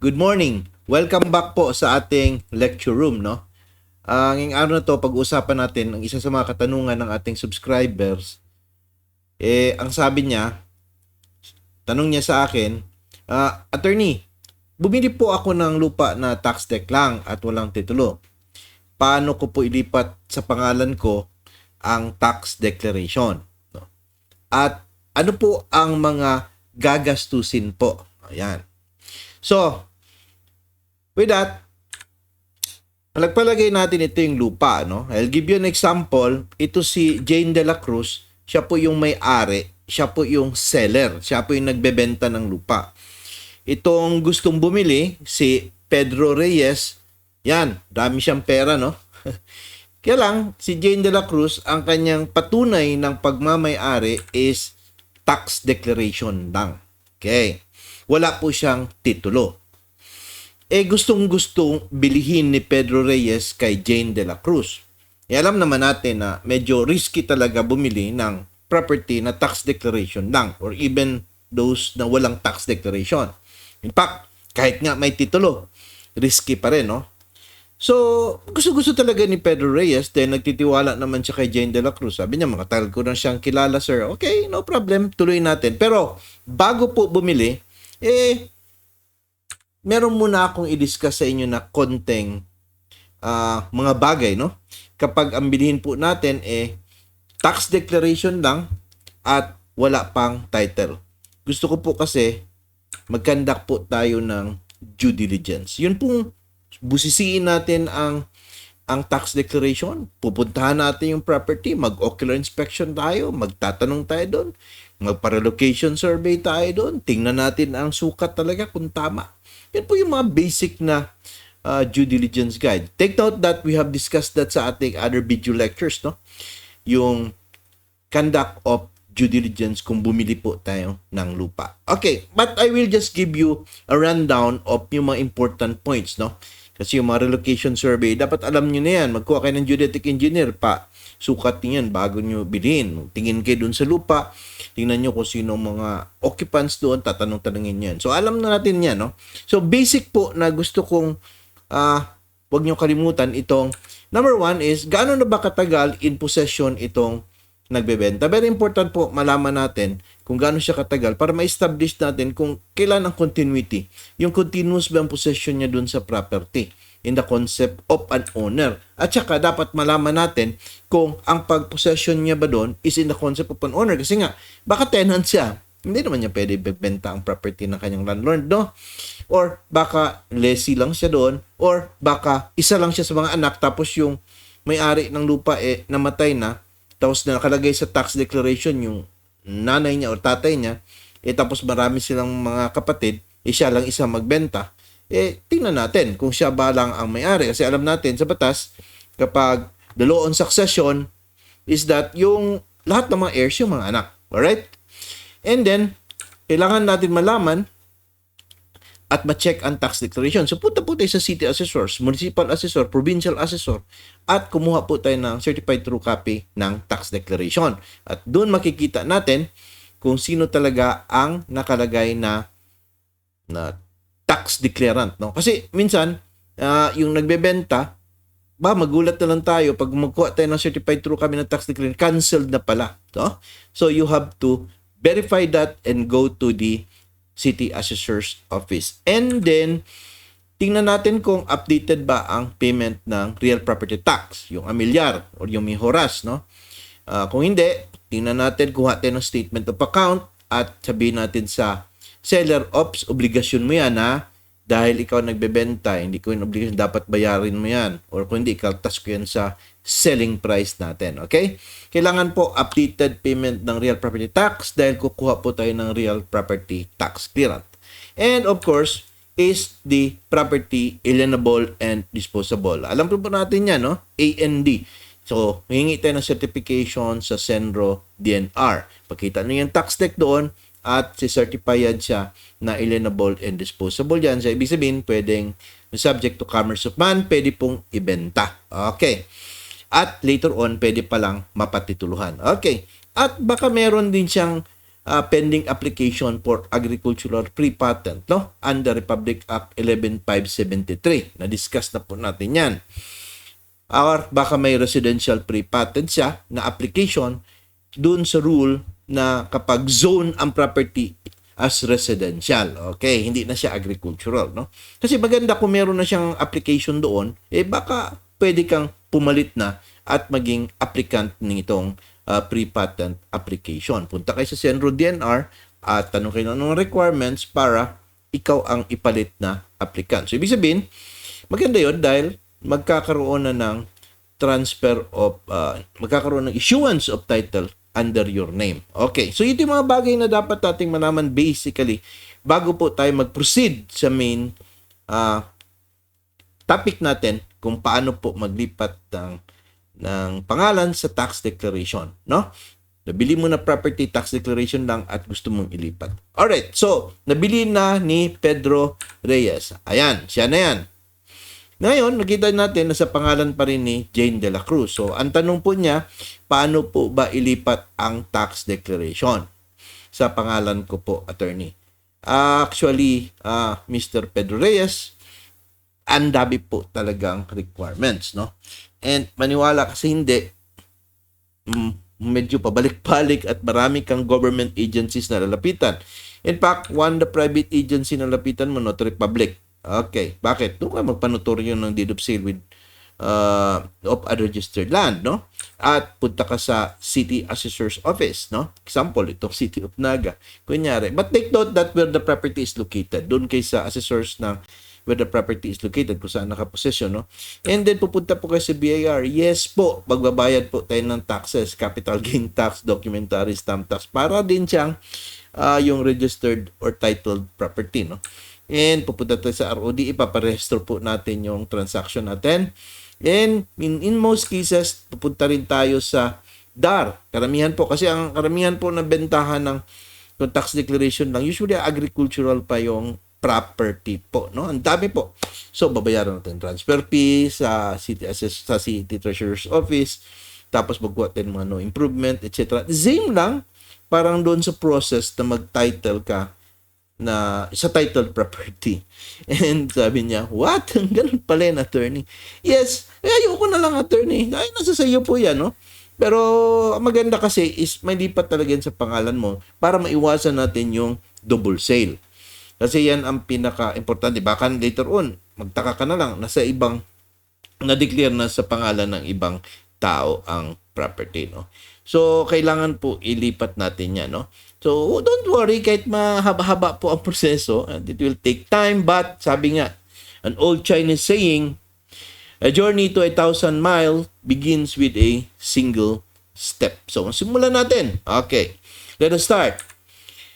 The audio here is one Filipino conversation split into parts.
Good morning. Welcome back po sa ating lecture room, no? Ang ngayong araw na to, pag-uusapan natin ang isa sa mga katanungan ng ating subscribers. Eh, ang sabi niya, tanong niya sa akin, ah, attorney, bumili po ako ng lupa na tax deck lang at walang titulo. Paano ko po ilipat sa pangalan ko ang tax declaration? No? At ano po ang mga gagastusin po? Ayan. So, with that, palagpalagay natin ito yung lupa, no? I'll give you an example. Ito si Jane de la Cruz. Siya po yung may-ari. Siya po yung seller. Siya po yung nagbebenta ng lupa. Itong gustong bumili, si Pedro Reyes, yan, dami siyang pera, no? Kaya lang, si Jane de la Cruz, ang kanyang patunay ng pagmamay-ari is tax declaration lang. Okay. Wala po siyang titulo. Eh gustong gustong bilihin ni Pedro Reyes kay Jane de la Cruz. Eh alam naman natin na medyo risky talaga bumili ng property na tax declaration lang or even those na walang tax declaration. In fact, kahit nga may titulo, risky pa rin, no? So, gusto-gusto talaga ni Pedro Reyes dahil nagtitiwala naman siya kay Jane de la Cruz. Sabi niya, makatagal ko na siyang kilala, sir. Okay, no problem. Tuloy natin. Pero, bago po bumili, eh, meron muna akong i-discuss sa inyo na konting ah, mga bagay, no? Kapag ang bilhin po natin, eh, tax declaration lang at wala pang title. Gusto ko po kasi mag-conduct po tayo ng due diligence. Yun pong busisiin natin ang ang tax declaration, pupuntahan natin yung property, mag-ocular inspection tayo, magtatanong tayo doon, magpa-relocation survey tayo doon, tingnan natin ang sukat talaga kung tama. Yan po yung mga basic na uh, due diligence guide. Take note that we have discussed that sa ating other video lectures, no? Yung conduct of due diligence kung bumili po tayo ng lupa. Okay, but I will just give you a rundown of yung mga important points, no? Kasi yung mga relocation survey, dapat alam nyo na yan. Magkuha kayo ng geodetic engineer pa. Sukat niyo yan bago nyo bilhin. Tingin kayo dun sa lupa. Tingnan nyo kung sino mga occupants doon. Tatanong-tanongin yan. So, alam na natin yan, no? So, basic po na gusto kong ah wag nyo kalimutan itong number one is gaano na ba katagal in possession itong nagbebenta. Very important po malaman natin kung gaano siya katagal para ma-establish natin kung kailan ang continuity. Yung continuous ba ang possession niya dun sa property in the concept of an owner. At saka dapat malaman natin kung ang pag-possession niya ba doon is in the concept of an owner. Kasi nga, baka tenant siya. Hindi naman niya pwede benta ang property ng kanyang landlord, no? Or baka lessee lang siya doon. Or baka isa lang siya sa mga anak tapos yung may-ari ng lupa eh namatay na tapos na nakalagay sa tax declaration yung nanay niya o tatay niya, eh tapos marami silang mga kapatid, eh siya lang isa magbenta, eh tingnan natin kung siya ba lang ang may-ari. Kasi alam natin sa batas, kapag the law on succession is that yung lahat ng mga heirs yung mga anak. Alright? And then, kailangan natin malaman at ma-check ang tax declaration. So punta po tayo sa city assessors, municipal assessor, provincial assessor at kumuha po tayo ng certified true copy ng tax declaration. At doon makikita natin kung sino talaga ang nakalagay na na tax declarant, no? Kasi minsan ah, yung nagbebenta ba magulat na lang tayo pag magkuha tayo ng certified true copy ng tax declaration, canceled na pala, no? So you have to verify that and go to the city assessor's office. And then, tingnan natin kung updated ba ang payment ng real property tax, yung amilyar or yung mihoras, no? Ah, kung hindi, tingnan natin, kuha tayo ng statement of account at sabihin natin sa seller, ops, obligasyon mo yan ha, dahil ikaw nagbebenta, hindi ko yung obligation, dapat bayarin mo yan. Or kung hindi, kaltas ko yan sa selling price natin. Okay? Kailangan po updated payment ng real property tax dahil kukuha po tayo ng real property tax clearance. And of course, is the property alienable and disposable. Alam po po natin yan, no? AND. So, hingi tayo ng certification sa Senro DNR. Pakita nyo yung tax deck doon at si-certify yan siya na alienable and disposable yan. So, ibig sabihin, pwedeng subject to commerce of man, pwede pong ibenta. Okay. At later on, pwede palang mapatituluhan. Okay. At baka meron din siyang uh, pending application for agricultural pre-patent no under Republic Act 11573 na discuss na po natin yan or baka may residential pre-patent siya na application dun sa rule na kapag zone ang property as residential. Okay, hindi na siya agricultural, no? Kasi maganda kung meron na siyang application doon, eh baka pwede kang pumalit na at maging applicant nitong uh, pre-patent application. Punta kayo sa Senro DNR at tanong kayo ng requirements para ikaw ang ipalit na applicant. So, ibig sabihin, maganda yon dahil magkakaroon na ng transfer of, uh, magkakaroon ng issuance of title under your name. Okay, so ito yung mga bagay na dapat nating malaman basically bago po tayo mag-proceed sa main uh, topic natin kung paano po maglipat ng, ng pangalan sa tax declaration, no? Nabili mo na property tax declaration lang at gusto mong ilipat. Alright, so, nabili na ni Pedro Reyes. Ayan, siya na yan. Ngayon, nakita natin na sa pangalan pa rin ni Jane de la Cruz. So, ang tanong po niya, paano po ba ilipat ang tax declaration? Sa pangalan ko po, attorney. Uh, actually, uh, Mr. Pedro Reyes, ang dami po talagang requirements, no? And maniwala kasi hindi, mm, medyo pabalik-balik at marami kang government agencies na lalapitan. In fact, one the private agency na lapitan mo, Notary Public Okay. Bakit? Doon ka magpanotoryo ng deed of sale with uh, of unregistered land, no? At punta ka sa city assessor's office, no? Example, itong city of Naga. Kunyari. But take note that where the property is located. Doon kay sa assessors ng where the property is located, kung saan nakaposesyon, no? And then, pupunta po kayo sa BIR. Yes po, magbabayad po tayo ng taxes, capital gain tax, documentary stamp tax, para din siyang uh, yung registered or titled property, no? And pupunta tayo sa ROD, ipaparehistro po natin yung transaction natin. And in, in most cases, pupunta rin tayo sa DAR. Karamihan po, kasi ang karamihan po na bentahan ng yung tax declaration lang, usually agricultural pa yung property po, no? Ang dami po. So, babayaran natin transfer fee sa city sa city treasurer's office, tapos magkuha tayo mga no improvement, etc. Same lang, parang doon sa process na mag-title ka na sa title property. And sabi niya, what? Ganun pala yan, attorney. Yes, eh, ayoko na lang, attorney. Ay, nasa sa iyo po yan, no? Pero maganda kasi is may lipat talaga yan sa pangalan mo para maiwasan natin yung double sale. Kasi yan ang pinaka-importante. Baka later on, magtaka ka na lang, nasa ibang, na-declare na sa pangalan ng ibang tao ang property, no? So, kailangan po ilipat natin yan, no? So, don't worry, kahit mahaba-haba po ang proseso, and it will take time, but sabi nga, an old Chinese saying, a journey to a thousand mile begins with a single step. So, simulan natin. Okay, let us start.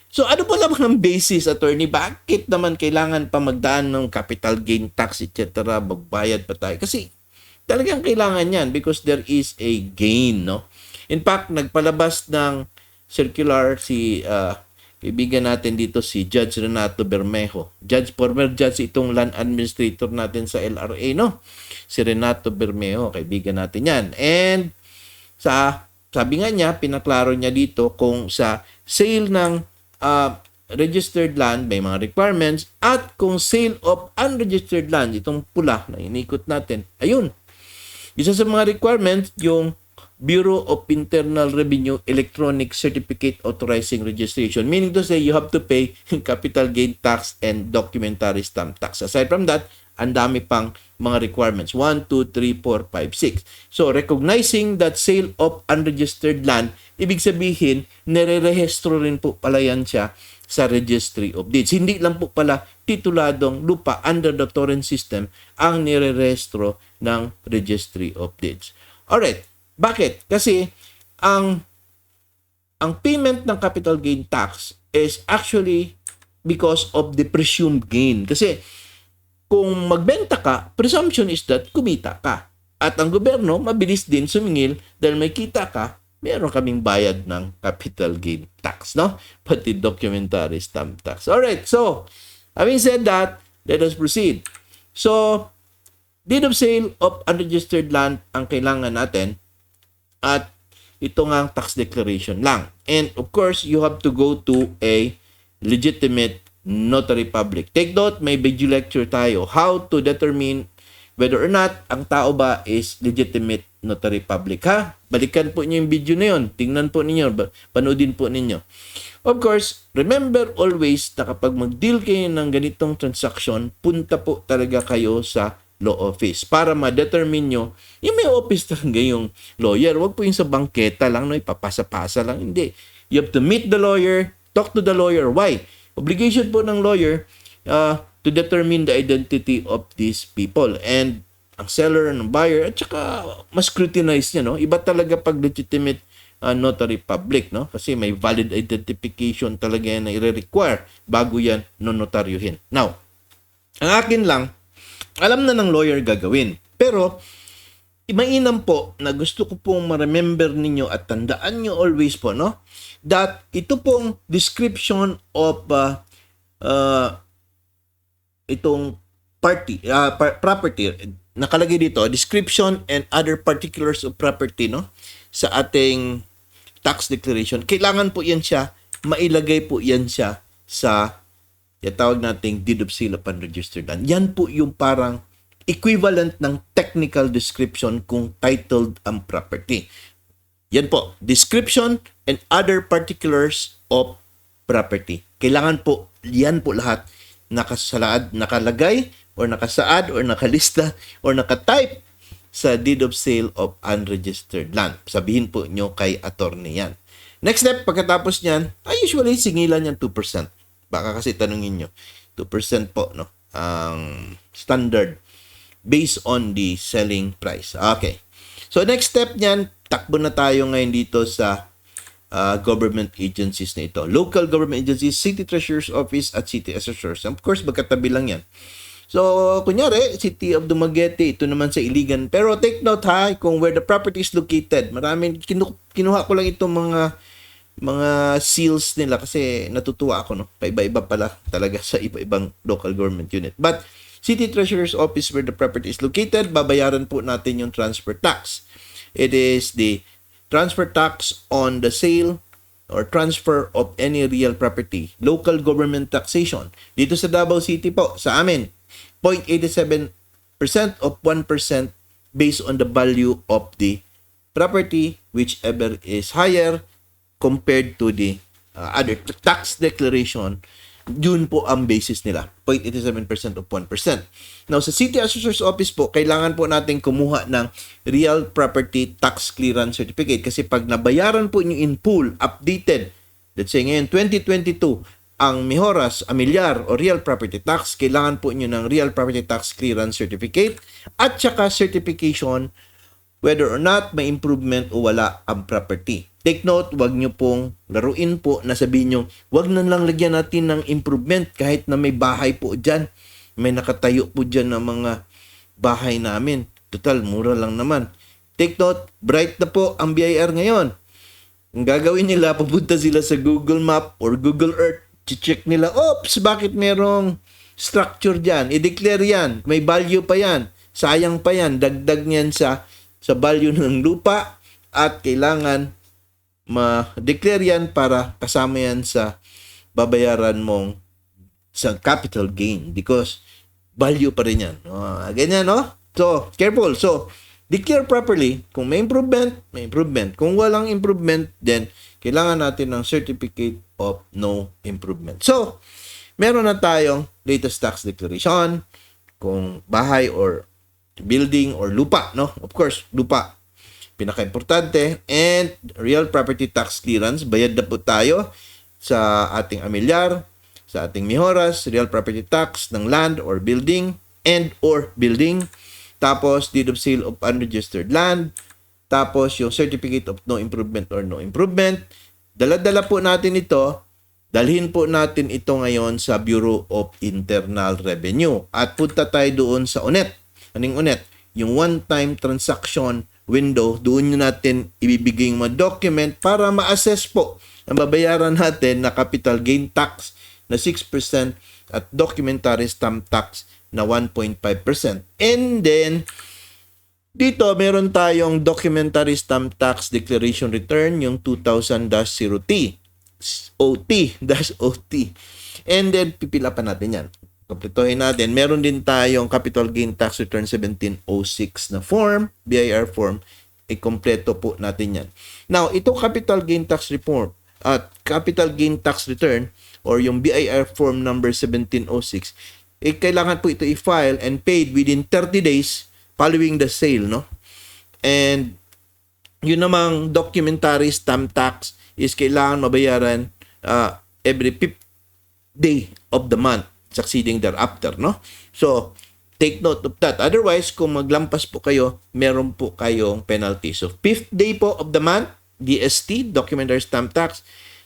So, ano po naman ang basis, attorney? Bakit naman kailangan pa magdaan ng capital gain tax, etc., magbayad pa tayo? Kasi, talagang kailangan yan because there is a gain, no? In fact, nagpalabas ng circular si uh, kaibigan natin dito si Judge Renato Bermejo. Judge, former judge itong land administrator natin sa LRA, no? Si Renato Bermejo, kaibigan natin yan. And sa sabi nga niya, pinaklaro niya dito kung sa sale ng uh, registered land may mga requirements at kung sale of unregistered land, itong pula na inikot natin, ayun. Isa sa mga requirements, yung Bureau of Internal Revenue Electronic Certificate Authorizing Registration. Meaning to say, you have to pay capital gain tax and documentary stamp tax. Aside from that, ang dami pang mga requirements. 1, 2, 3, 4, 5, 6. So, recognizing that sale of unregistered land, ibig sabihin, nire-rehistro rin po pala yan siya sa Registry of Deeds. Hindi lang po pala tituladong lupa under the torrent system ang nire-rehistro ng Registry of Deeds. Alright, bakit? Kasi ang ang payment ng capital gain tax is actually because of the presumed gain. Kasi kung magbenta ka, presumption is that kumita ka. At ang gobyerno, mabilis din sumingil dahil may kita ka, meron kaming bayad ng capital gain tax, no? Pati documentary stamp tax. Alright, so, having said that, let us proceed. So, deed of sale of unregistered land ang kailangan natin at ito nga ang tax declaration lang. And of course, you have to go to a legitimate notary public. Take note, may video lecture tayo how to determine whether or not ang tao ba is legitimate notary public. Ha? Balikan po niyo yung video na yun. Tingnan po ninyo. Panoodin po ninyo. Of course, remember always na kapag mag-deal kayo ng ganitong transaction, punta po talaga kayo sa law office para ma-determine nyo yung may office talaga yung lawyer. Huwag po yung sa bangketa lang, no? ipapasa-pasa lang. Hindi. You have to meet the lawyer, talk to the lawyer. Why? Obligation po ng lawyer uh, to determine the identity of these people. And ang seller and buyer, at saka mas scrutinize niya, no? Iba talaga pag legitimate uh, notary public, no? Kasi may valid identification talaga yan na i-require bago yan nonotaryuhin. Now, ang akin lang, alam na ng lawyer gagawin. Pero, mainam po na gusto ko pong ma-remember ninyo at tandaan nyo always po, no? That ito pong description of uh, uh, itong party, uh, property, nakalagay dito, description and other particulars of property, no? Sa ating tax declaration. Kailangan po yan siya, mailagay po yan siya sa yung tawag nating deed of sale upon registered land. Yan po yung parang equivalent ng technical description kung titled ang property. Yan po, description and other particulars of property. Kailangan po, yan po lahat nakasalaad, nakalagay or nakasaad or nakalista or nakatype sa deed of sale of unregistered land. Sabihin po nyo kay attorney yan. Next step, pagkatapos niyan, ay usually singilan yan 2%. Baka kasi tanungin nyo, 2% po, no? Ang standard based on the selling price. Okay. So next step niyan, takbo na tayo ngayon dito sa uh, government agencies na ito. Local government agencies, City Treasurer's Office at City Assessors. Of course, magkatabi lang yan. So, kunyari, City of Dumaguete, ito naman sa Iligan. Pero take note ha, kung where the property is located. Maraming, kinu- kinuha ko lang itong mga mga seals nila kasi natutuwa ako no? Paiba-iba pala talaga sa iba-ibang local government unit. But city treasurer's office where the property is located babayaran po natin yung transfer tax. It is the transfer tax on the sale or transfer of any real property local government taxation. Dito sa Davao City po sa amin 0.87% of 1% based on the value of the property whichever is higher compared to the uh, other tax declaration, yun po ang basis nila. 0.87% of 1%. Now, sa City Assessor's Office po, kailangan po natin kumuha ng Real Property Tax Clearance Certificate kasi pag nabayaran po nyo in full, updated, let's say ngayon, 2022, ang Mihoras, Amilyar o Real Property Tax, kailangan po nyo ng Real Property Tax Clearance Certificate at saka certification whether or not may improvement o wala ang property. Take note, wag nyo pong laruin po na sabihin nyo, wag na lang lagyan natin ng improvement kahit na may bahay po dyan. May nakatayo po dyan ng mga bahay namin. Total, mura lang naman. Take note, bright na po ang BIR ngayon. Ang gagawin nila, pupunta sila sa Google Map or Google Earth, check nila, oops, bakit merong structure dyan? I-declare yan. May value pa yan. Sayang pa yan. Dagdag niyan sa sa value ng lupa at kailangan ma-declare yan para kasama yan sa babayaran mong sa capital gain because value pa rin yan. Uh, ganyan, no? So, careful. So, declare properly. Kung may improvement, may improvement. Kung walang improvement, then kailangan natin ng certificate of no improvement. So, meron na tayong latest tax declaration kung bahay or building or lupa, no? Of course, lupa. Pinaka-importante. And real property tax clearance. Bayad na po tayo sa ating amilyar, sa ating mihoras, real property tax ng land or building and or building. Tapos, deed of sale of unregistered land. Tapos, yung certificate of no improvement or no improvement. Dala-dala po natin ito. Dalhin po natin ito ngayon sa Bureau of Internal Revenue. At punta tayo doon sa UNET Aning unet, yung one-time transaction window, doon nyo natin ibibigay yung mga document para ma-assess po ang babayaran natin na capital gain tax na 6% at documentary stamp tax na 1.5%. And then, Dito, meron tayong Documentary Stamp Tax Declaration Return, yung 2000-0T. OT-OT. And then, pipila pa natin yan. Kompletohin natin. Meron din tayong Capital Gain Tax Return 1706 na form, BIR form. I-kompleto po natin yan. Now, ito Capital Gain Tax Report at Capital Gain Tax Return or yung BIR form number 1706, eh, kailangan po ito i-file and paid within 30 days following the sale, no? And yun namang documentary stamp tax is kailangan mabayaran uh, every fifth day of the month succeeding thereafter, no? So, take note of that. Otherwise, kung maglampas po kayo, meron po kayong penalty. So, fifth day po of the month, DST, Documentary Stamp Tax.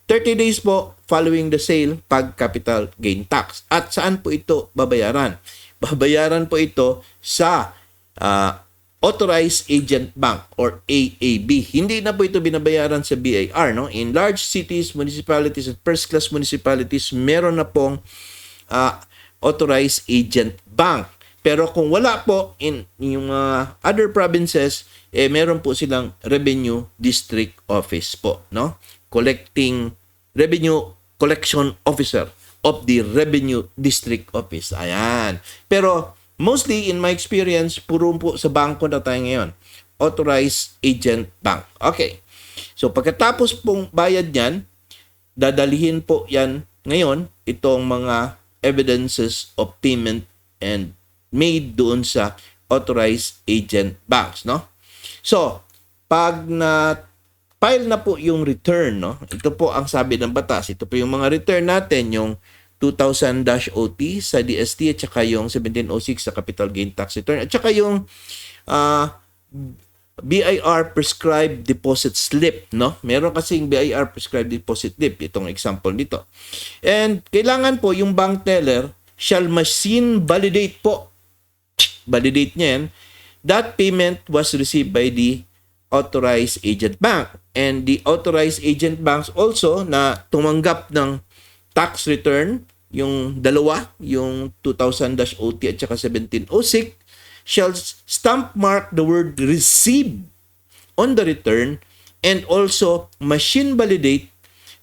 30 days po following the sale pag capital gain tax. At saan po ito babayaran? Babayaran po ito sa uh, Authorized Agent Bank or AAB. Hindi na po ito binabayaran sa BIR. No? In large cities, municipalities, at first-class municipalities, meron na pong uh, Authorized Agent Bank. Pero kung wala po in yung uh, other provinces, eh meron po silang Revenue District Office po, no? Collecting Revenue Collection Officer of the Revenue District Office. Ayan. Pero mostly in my experience, puro po sa bangko na tayo ngayon. Authorized Agent Bank. Okay. So pagkatapos pong bayad niyan, dadalihin po yan ngayon itong mga evidences of payment and made doon sa authorized agent banks, no? So, pag na file na po yung return, no? Ito po ang sabi ng batas. Ito po yung mga return natin, yung 2000-OT sa DST at saka yung 1706 sa capital gain tax return at saka yung uh, BIR prescribed deposit slip, no? Meron kasing BIR prescribed deposit slip, itong example dito. And kailangan po yung bank teller shall machine validate po. Validate niya yan. That payment was received by the authorized agent bank. And the authorized agent banks also na tumanggap ng tax return, yung dalawa, yung 2000-OT at saka 1706, shall stamp mark the word receive on the return and also machine validate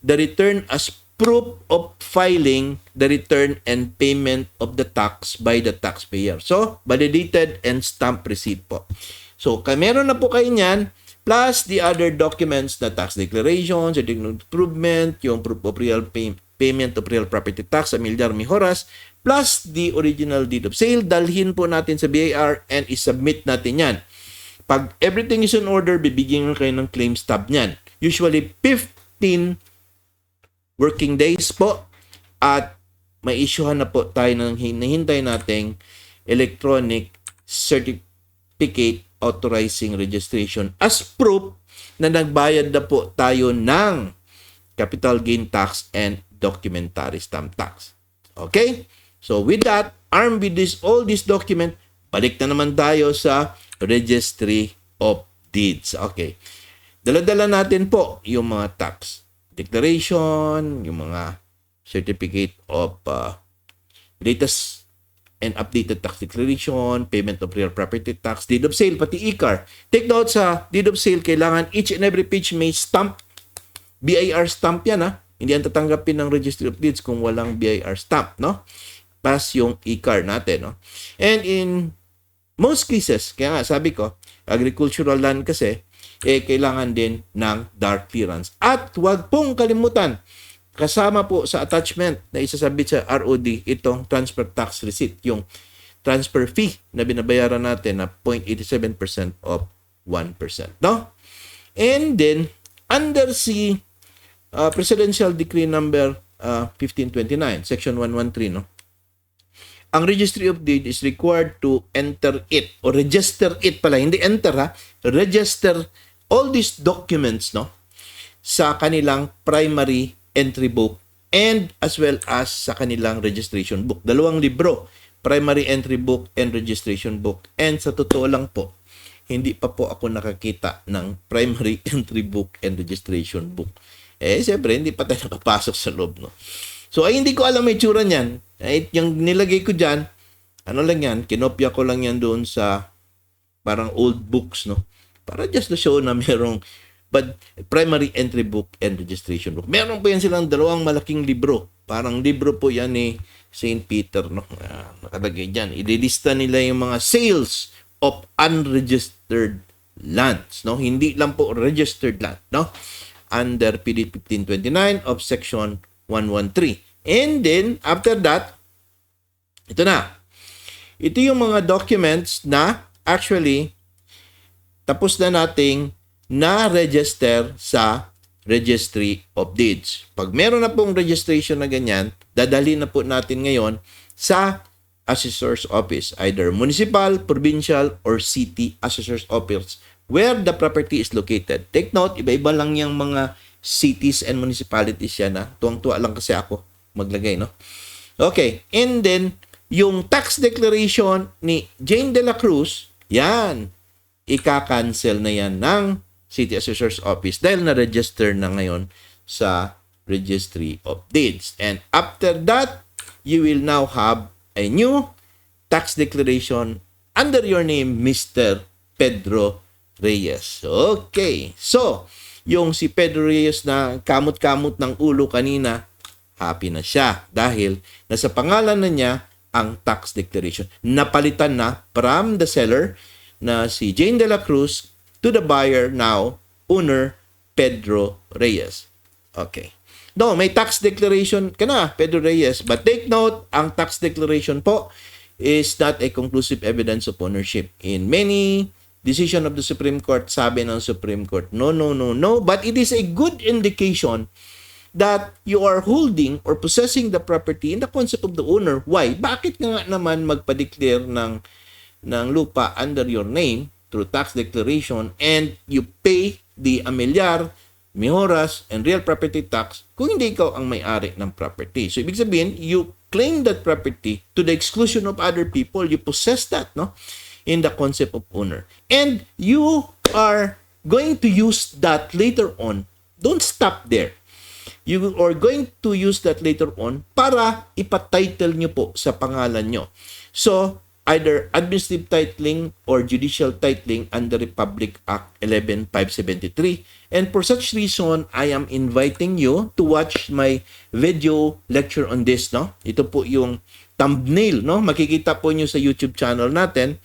the return as proof of filing the return and payment of the tax by the taxpayer. So, validated and stamp receipt po. So, meron na po kayo niyan, plus the other documents na tax declaration, certificate improvement, yung proof of real pay- payment of real property tax sa Milyar Mihoras, plus the original deed of sale, dalhin po natin sa BIR and isubmit natin yan. Pag everything is in order, bibigyan kayo ng claim stub niyan. Usually 15 working days po at may issuehan na po tayo ng hinihintay nating electronic certificate authorizing registration as proof na nagbayad na po tayo ng capital gain tax and documentary stamp tax. Okay? So with that, armed with this all this document, balik na naman tayo sa registry of deeds. Okay. Dala-dala natin po yung mga tax declaration, yung mga certificate of uh, latest and updated tax declaration, payment of real property tax, deed of sale, pati e-car. Take note sa deed of sale, kailangan each and every page may stamp. BIR stamp yan ha. Hindi yan tatanggapin ng registry of deeds kung walang BIR stamp, no? Pass yung e-car natin, no? And in most cases, kaya nga sabi ko, agricultural land kasi, eh, kailangan din ng dark clearance. At huwag pong kalimutan, kasama po sa attachment na isasabit sa ROD itong transfer tax receipt, yung transfer fee na binabayaran natin na 0.87% of 1%. No? And then, under si uh, Presidential Decree number uh, 1529, Section 113, no? Ang registry of deed is required to enter it or register it pala. Hindi enter ha? Register all these documents no? Sa kanilang primary entry book and as well as sa kanilang registration book. Dalawang libro primary entry book and registration book. And sa totoo lang po hindi pa po ako nakakita ng primary entry book and registration book. Eh siyempre hindi pa tayo nakapasok sa loob no So, ay hindi ko alam may tsura niyan. Ay, yung nilagay ko dyan, ano lang yan, kinopya ko lang yan doon sa parang old books, no? Para just to show na merong but primary entry book and registration book. Meron po yan silang dalawang malaking libro. Parang libro po yan ni St. Peter, no? Ah, nakalagay dyan. Ililista nila yung mga sales of unregistered lands, no? Hindi lang po registered land, no? Under PD 1529 of section 113. And then, after that, ito na. Ito yung mga documents na actually tapos na nating na-register sa Registry of Deeds. Pag meron na pong registration na ganyan, dadali na po natin ngayon sa Assessor's Office, either municipal, provincial, or city Assessor's Office where the property is located. Take note, iba-iba lang yung mga cities and municipalities yan ha. Tuwang-tuwa lang kasi ako maglagay, no? Okay, and then, yung tax declaration ni Jane de la Cruz, yan, ika-cancel na yan ng City Assessor's Office dahil na-register na ngayon sa Registry of Deeds. And after that, you will now have a new tax declaration under your name, Mr. Pedro Reyes. Okay. So, yung si Pedro Reyes na kamot-kamot ng ulo kanina, happy na siya dahil nasa pangalan na niya ang tax declaration. Napalitan na from the seller na si Jane de la Cruz to the buyer now, owner Pedro Reyes. Okay. No, may tax declaration ka na, Pedro Reyes. But take note, ang tax declaration po is not a conclusive evidence of ownership. In many decision of the Supreme Court, sabi ng Supreme Court, no, no, no, no. But it is a good indication that you are holding or possessing the property in the concept of the owner. Why? Bakit nga naman magpa-declare ng, ng lupa under your name through tax declaration and you pay the amilyar, mihoras, and real property tax kung hindi ikaw ang may-ari ng property. So, ibig sabihin, you claim that property to the exclusion of other people. You possess that, no? In the concept of owner. And you are going to use that later on. Don't stop there. You are going to use that later on para ipatitle nyo po sa pangalan nyo. So, either administrative titling or judicial titling under Republic Act 11573. And for such reason, I am inviting you to watch my video lecture on this, no? Ito po yung thumbnail, no? Makikita po nyo sa YouTube channel natin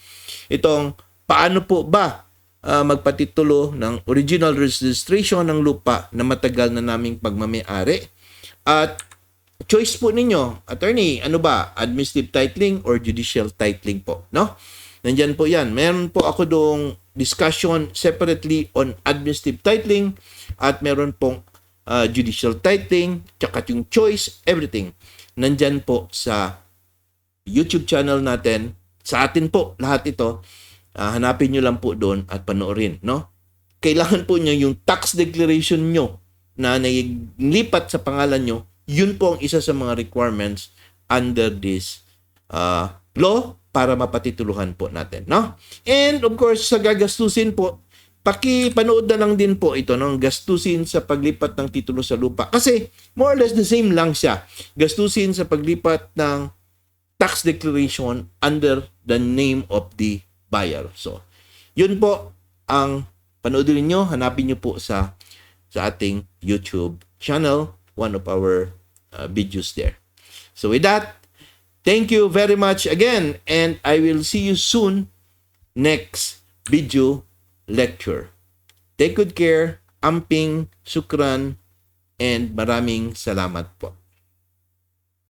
itong paano po ba uh, magpatitulo ng original registration ng lupa na matagal na naming pagmamayari. At choice po ninyo, attorney, ano ba, administrative titling or judicial titling po, no? Nandyan po yan. Meron po ako doong discussion separately on administrative titling at meron pong uh, judicial titling, tsaka yung choice, everything. Nandyan po sa YouTube channel natin. Sa atin po, lahat ito. Uh, hanapin nyo lang po doon at panoorin, no? Kailangan po nyo yung tax declaration nyo na naglipat sa pangalan nyo yun po ang isa sa mga requirements under this uh, law para mapatituluhan po natin, no? And of course, sa gagastusin po, paki-panood na lang din po ito ng gastusin sa paglipat ng titulo sa lupa. Kasi more or less the same lang siya. Gastusin sa paglipat ng tax declaration under the name of the buyer. So, yun po ang panoodin niyo, hanapin niyo po sa sa ating YouTube channel, one of our uh, videos there. So with that, thank you very much again and I will see you soon next video lecture. Take good care, amping, sukran, and maraming salamat po.